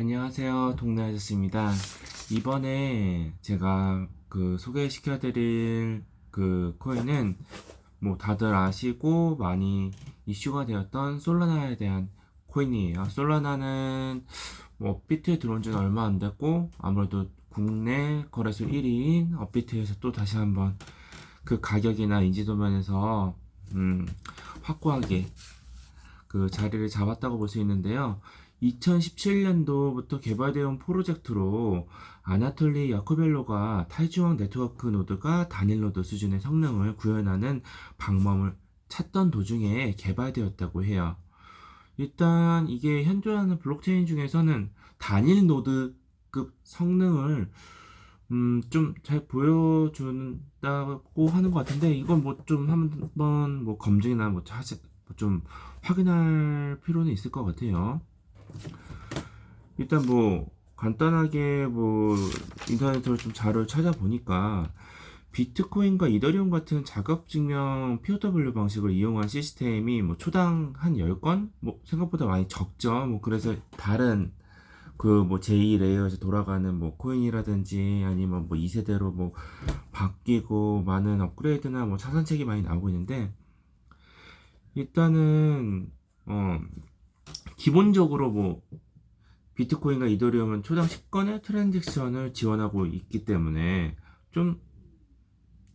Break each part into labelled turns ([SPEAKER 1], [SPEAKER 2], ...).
[SPEAKER 1] 안녕하세요. 동네 아저씨입니다. 이번에 제가 그 소개시켜 드릴 그 코인은 뭐 다들 아시고 많이 이슈가 되었던 솔라나에 대한 코인이에요. 솔라나는 뭐 업비트에 들어온 지는 얼마 안 됐고 아무래도 국내 거래소 1위인 업비트에서 또 다시 한번 그 가격이나 인지도 면에서 음, 확고하게 그 자리를 잡았다고 볼 수 있는데요. 2017년도부터 개발되어 온 프로젝트로 아나톨리 야코벨로가 탈중앙 네트워크 노드가 단일 노드 수준의 성능을 구현하는 방법을 찾던 도중에 개발되었다고 해요. 일단 이게 현존하는 블록체인 중에서는 단일 노드급 성능을 음, 좀 잘 보여준다고 하는 것 같은데 이건 뭐 좀 한번 뭐 검증이나 뭐 사실 좀 확인할 필요는 있을 것 같아요. 일단 뭐 간단하게 뭐 인터넷으로 좀 자료를 찾아보니까 비트코인과 이더리움 같은 자격 증명 POW 방식을 이용한 시스템이 뭐 초당 한 10건? 뭐 생각보다 많이 적죠. 뭐 그래서 다른 그 뭐 제2 레이어에서 돌아가는 뭐 코인이라든지 아니면 뭐 2세대로 뭐 바뀌고 많은 업그레이드나 뭐 차선책이 많이 나오고 있는데 일단은 어 기본적으로 뭐 비트코인과 이더리움은 초당 10건의 트랜잭션을 지원하고 있기 때문에 좀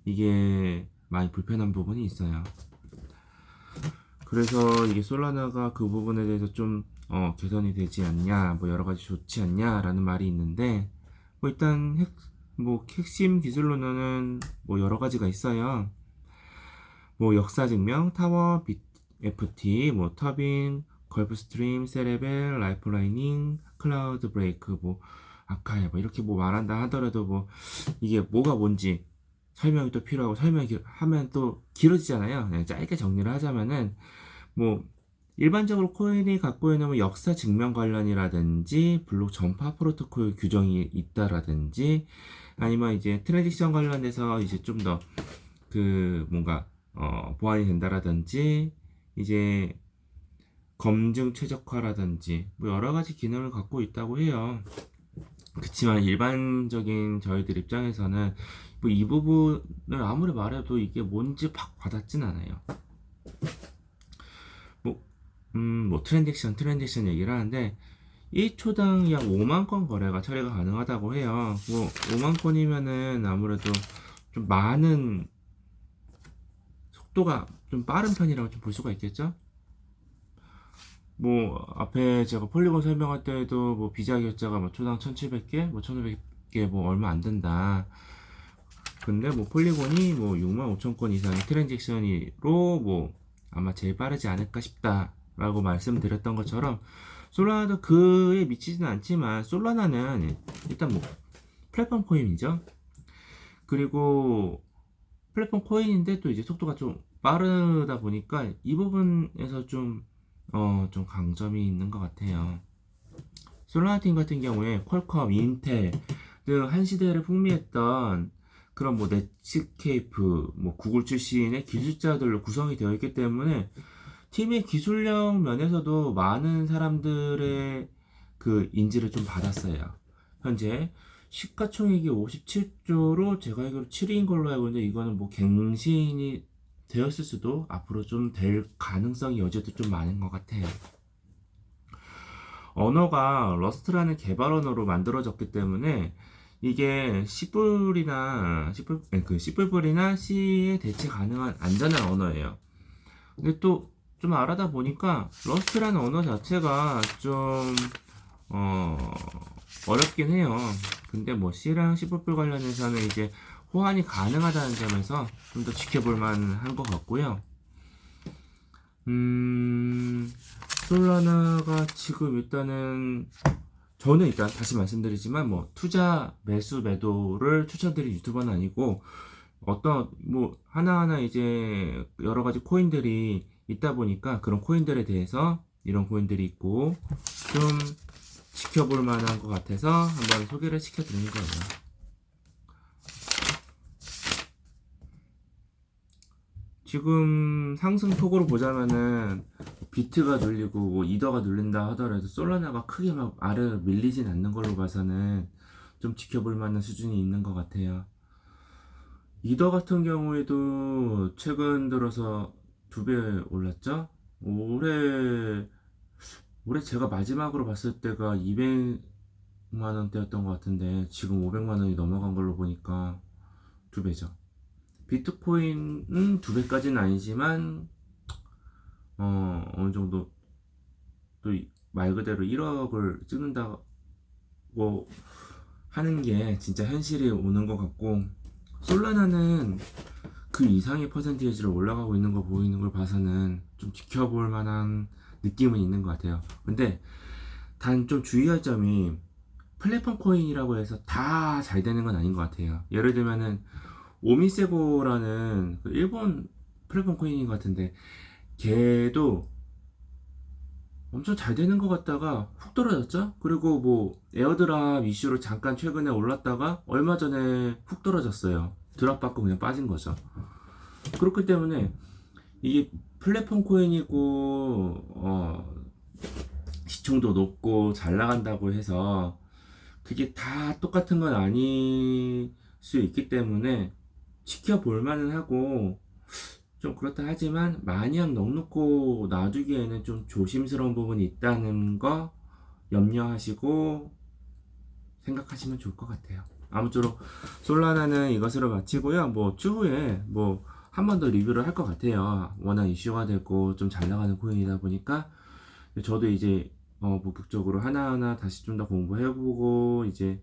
[SPEAKER 1] 이게 많이 불편한 부분이 있어요. 그래서 이게 솔라나가 그 부분에 대해서 좀 어, 개선이 되지 않냐, 뭐 여러 가지 좋지 않냐라는 말이 있는데 뭐 일단 핵, 뭐 핵심 기술로는 뭐 여러 가지가 있어요. 뭐 역사 증명, 타워, 비, FT, 뭐 터빈, 걸프스트림, 세레벨, 라이프라이닝, 클라우드 브레이크, 뭐 아카이브 뭐 이렇게 뭐 말한다 하더라도 뭐 이게 뭐가 뭔지 설명이 또 필요하고 설명이 길- 하면 또 길어지잖아요. 그냥 짧게 정리를 하자면은 뭐 일반적으로 코인이 갖고 있는 뭐 역사 증명 관련이라든지 블록 전파 프로토콜 규정이 있다라든지 아니면 이제 트랜지션 관련돼서 이제 좀 더 그 뭔가 어 보완이 된다라든지 이제 검증 최적화라든지 뭐 여러 가지 기능을 갖고 있다고 해요. 그렇지만 일반적인 저희들 입장에서는 뭐 이 부분을 아무리 말해도 이게 뭔지 팍 와닿진 않아요. 뭐, 음, 뭐 트랜잭션, 트랜잭션 얘기를 하는데 1초당 약 5만 건 거래가 처리가 가능하다고 해요. 뭐 5만 건이면은 아무래도 좀 많은 속도가 좀 빠른 편이라고 좀 볼 수가 있겠죠? 뭐 앞에 제가 폴리곤 설명할 때도 뭐 비자 결제가 뭐 초당 1,700개, 뭐 1,500개 뭐 얼마 안 된다. 근데 뭐 폴리곤이 뭐 6만 5천 건 이상의 트랜잭션으로 뭐 아마 제일 빠르지 않을까 싶다라고 말씀드렸던 것처럼 솔라나도 그에 미치지는 않지만 솔라나는 일단 뭐 플랫폼 코인이죠. 그리고 플랫폼 코인인데 또 이제 속도가 좀 빠르다 보니까 이 부분에서 좀 어, 좀 강점이 있는 것 같아요. 솔라나 팀 같은 경우에 퀄컴, 인텔 등 한 시대를 풍미했던 그런 뭐 넷스케이프, 뭐 구글 출신의 기술자들로 구성이 되어 있기 때문에 팀의 기술력 면에서도 많은 사람들의 그 인지를 좀 받았어요. 현재 시가총액이 57조로 제가 알기로 7위인 걸로 알고 있는데 이거는 뭐 갱신이 되었을 수도 앞으로 좀 될 가능성이 여지도 좀 많은 것 같아요. 언어가 러스트라는 개발 언어로 만들어졌기 때문에 이게 C+이나 C+, 그 C++이나 C에 대체 가능한 안전한 언어예요. 근데 또 좀 알아다 보니까 러스트라는 언어 자체가 좀 어, 어렵긴 해요. 근데 뭐 C랑 C++ 관련해서는 이제 호환이 가능하다는 점에서 좀 더 지켜볼 만한 것 같고요. 음, 솔라나가 지금 일단은 저는 일단 다시 말씀드리지만 뭐 투자 매수 매도를 추천드릴 유튜버는 아니고 어떤 뭐 하나하나 이제 여러 가지 코인들이 있다 보니까 그런 코인들에 대해서 이런 코인들이 있고 좀 지켜볼 만한 것 같아서 한번 소개를 시켜드리는 거예요. 지금 상승 폭으로 보자면은 비트가 눌리고 뭐 이더가 눌린다 하더라도 솔라나가 크게 막 아래로 밀리진 않는 걸로 봐서는 좀 지켜볼 만한 수준이 있는 것 같아요. 이더 같은 경우에도 최근 들어서 두 배 올랐죠? 올해 올해 제가 마지막으로 봤을 때가 200만 원대였던 것 같은데 지금 500만 원이 넘어간 걸로 보니까 두 배죠. 비트코인은 두 배까지는 아니지만 어 어느 정도 또 말 그대로 1억을 찍는다고 하는 게 진짜 현실이 오는 것 같고 솔라나는 그 이상의 퍼센테이지로 올라가고 있는 거 보이는 걸 봐서는 좀 지켜볼 만한 느낌은 있는 것 같아요. 근데 단 좀 주의할 점이 플랫폼 코인이라고 해서 다 잘 되는 건 아닌 것 같아요. 예를 들면은 오미세고라는 그 일본 플랫폼 코인인 것 같은데 걔도 엄청 잘 되는 것 같다가 훅 떨어졌죠? 그리고 뭐 에어드랍 이슈로 잠깐 최근에 올랐다가 얼마 전에 훅 떨어졌어요. 드랍 받고 그냥 빠진 거죠. 그렇기 때문에 이게 플랫폼 코인이고 어, 시청도 높고 잘 나간다고 해서 그게 다 똑같은 건 아닐 수 있기 때문에 지켜볼 만은 하고 좀 그렇다 하지만 마냥 넉넉고 놔두기에는 좀 조심스러운 부분이 있다는 거 염려하시고 생각하시면 좋을 것 같아요. 아무쪼록 솔라나는 이것으로 마치고요. 뭐 추후에 뭐 한 번 더 리뷰를 할 것 같아요. 워낙 이슈가 되고 좀 잘 나가는 코인이다 보니까 저도 이제 어, 본격적으로 하나하나 다시 좀 더 공부해보고 이제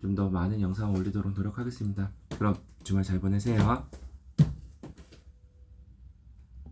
[SPEAKER 1] 좀 더 많은 영상 올리도록 노력하겠습니다. 그럼 주말 잘 보내세요.